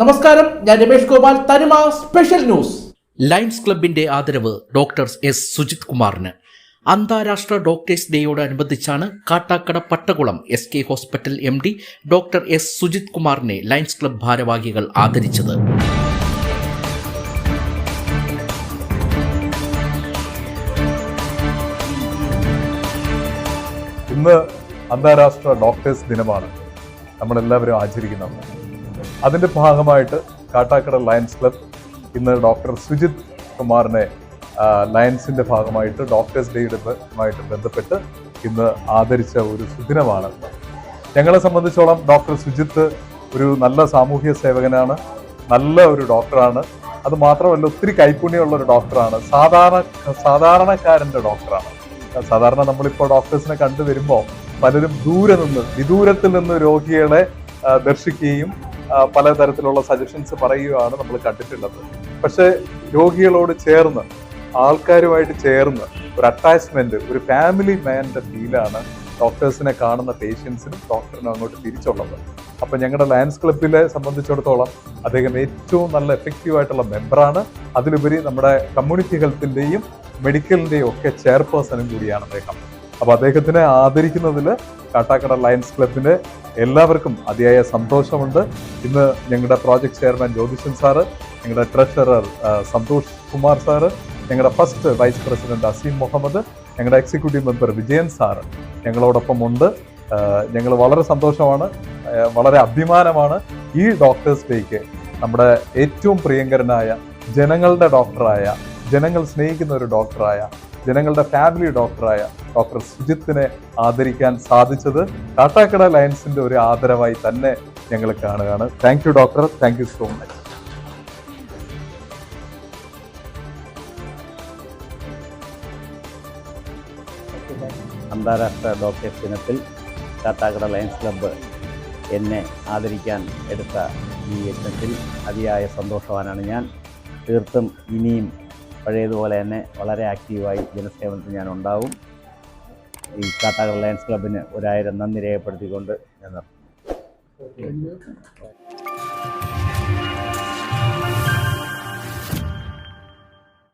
നമസ്കാരം ഞാൻ രമേഷ് ഗോപാൽ തനിമ സ്പെഷ്യൽ ന്യൂസ്. ലയൺസ് ക്ലബിന്റെ ആദരവ് ഡോക്ടർ എസ് സുജിത് കുമാറിന്. അന്താരാഷ്ട്ര doctors ഡേയോടനുബന്ധിച്ചാണ് Kattakkada Pattakulam S K hospital M D doctor S Sujith കുമാറിനെ ലയൺസ് ക്ലബ് ഭാരവാഹികൾ ആദരിച്ചത്. ഇന്ന് അന്താരാഷ്ട്ര ഡോക്ടേഴ്സ് ദിനമാണ്. നമ്മളെല്ലാവരും ആചരിക്കുന്നത്. അതിന്റെ ഭാഗമായിട്ട് കാട്ടാക്കട ലയൻസ് ക്ലബ് ഇന്ന് ഡോക്ടർ സുജിത് കുമാറിനെ ലയൻസിന്റെ ഭാഗമായിട്ട് ഡോക്ടേഴ്സ് ഡേയുമായിട്ട് ബന്ധപ്പെട്ട് ഇന്ന് ആദരിച്ച ഒരു സുദിനമാണ് ഞങ്ങളെ സംബന്ധിച്ചോളം ഡോക്ടർ സുജിത്ത് ഒരു നല്ല സാമൂഹ്യ സേവകനാണ് നല്ല ഒരു ഡോക്ടറാണ് അത് മാത്രമല്ല ഒത്തിരി കൈപ്പുണ്യമുള്ള ഒരു ഡോക്ടറാണ് സാധാരണ സാധാരണക്കാരന്റെ ഡോക്ടറാണ് സാധാരണ നമ്മളിപ്പോൾ ഡോക്ടേഴ്സിനെ കണ്ടു വരുമ്പോൾ പലരും ദൂരെ നിന്ന് വിദൂരത്തിൽ നിന്ന് രോഗികളെ ദർശിക്കുകയും പലതരത്തിലുള്ള സജഷൻസ് പറയുകയാണ് നമ്മൾ കണ്ടിട്ടുള്ളത്. പക്ഷെ രോഗികളോട് ചേർന്ന് ആൾക്കാരുമായിട്ട് ചേർന്ന് ഒരു അറ്റാച്ച്മെന്റ് ഒരു ഫാമിലി മാന്റെ ഫീലാണ് ഡോക്ടേഴ്സിനെ കാണുന്ന പേഷ്യൻസിനും ഡോക്ടറിനും അങ്ങോട്ട് തിരിച്ചുള്ളത്. അപ്പം ഞങ്ങളുടെ ലയൻസ് ക്ലബിലെ സംബന്ധിച്ചിടത്തോളം അദ്ദേഹം ഏറ്റവും നല്ല എഫക്റ്റീവ് ആയിട്ടുള്ള മെമ്പറാണ് അതിലുപരി നമ്മുടെ കമ്മ്യൂണിറ്റി ഹെൽത്തിന്റെയും മെഡിക്കലിന്റെയും ഒക്കെ ചെയർപേഴ്സണും കൂടിയാണ് അദ്ദേഹം. അപ്പൊ അദ്ദേഹത്തിനെ ആദരിക്കുന്നതിൽ കാട്ടാക്കട ലയൻസ് ക്ലബിന് എല്ലാവർക്കും അതിയായ സന്തോഷമുണ്ട്. ഇന്ന് ഞങ്ങളുടെ പ്രോജക്ട് ചെയർമാൻ ജ്യോതിഷൻ സാറ് ഞങ്ങളുടെ ട്രഷറർ സന്തോഷ് കുമാർ സാറ് ഞങ്ങളുടെ first vice president Azeem Muhammad ഞങ്ങളുടെ എക്സിക്യൂട്ടീവ് മെമ്പർ വിജയൻ സാറ് ഞങ്ങളോടൊപ്പം ഉണ്ട്. ഞങ്ങൾ വളരെ സന്തോഷമാണ് വളരെ അഭിമാനമാണ് ഈ ഡോക്ടേഴ്സ് ഡേക്ക് നമ്മുടെ ഏറ്റവും പ്രിയങ്കരനായ ജനങ്ങളുടെ ഡോക്ടറായ ജനങ്ങൾ സ്നേഹിക്കുന്ന ഒരു ഡോക്ടറായ ജനങ്ങളുടെ ഫാമിലി ഡോക്ടറായ ഡോക്ടർ സുജിത്തിനെ ആദരിക്കാൻ സാധിച്ചത് ടാറ്റാക്കട ലയൻസിന്റെ ഒരു ആദരവായി തന്നെ ഞങ്ങൾ കാണുകയാണ്. Thank you doctor thank you so much അന്താരാഷ്ട്ര ഡോക്ടേഴ്സ് ദിനത്തിൽ ടാറ്റാക്കട ലയൻസ് ക്ലബ്ബ് എന്നെ ആദരിക്കാൻ എടുത്ത ഈ യജ്ഞത്തിൽ അതിയായ സന്തോഷവാനാണ് ഞാൻ. തീർത്തും ഇനിയും പഴയതുപോലെ തന്നെ വളരെ ആക്റ്റീവായി ജനസേവനത്തിൽ ഞാൻ ഉണ്ടാവും. ഈ കാട്ടാക്കട ലയൺസ് ക്ലബിന് ഒരായിരം നന്ദി രേഖപ്പെടുത്തിക്കൊണ്ട് ഞാൻ നിർത്തുന്നു.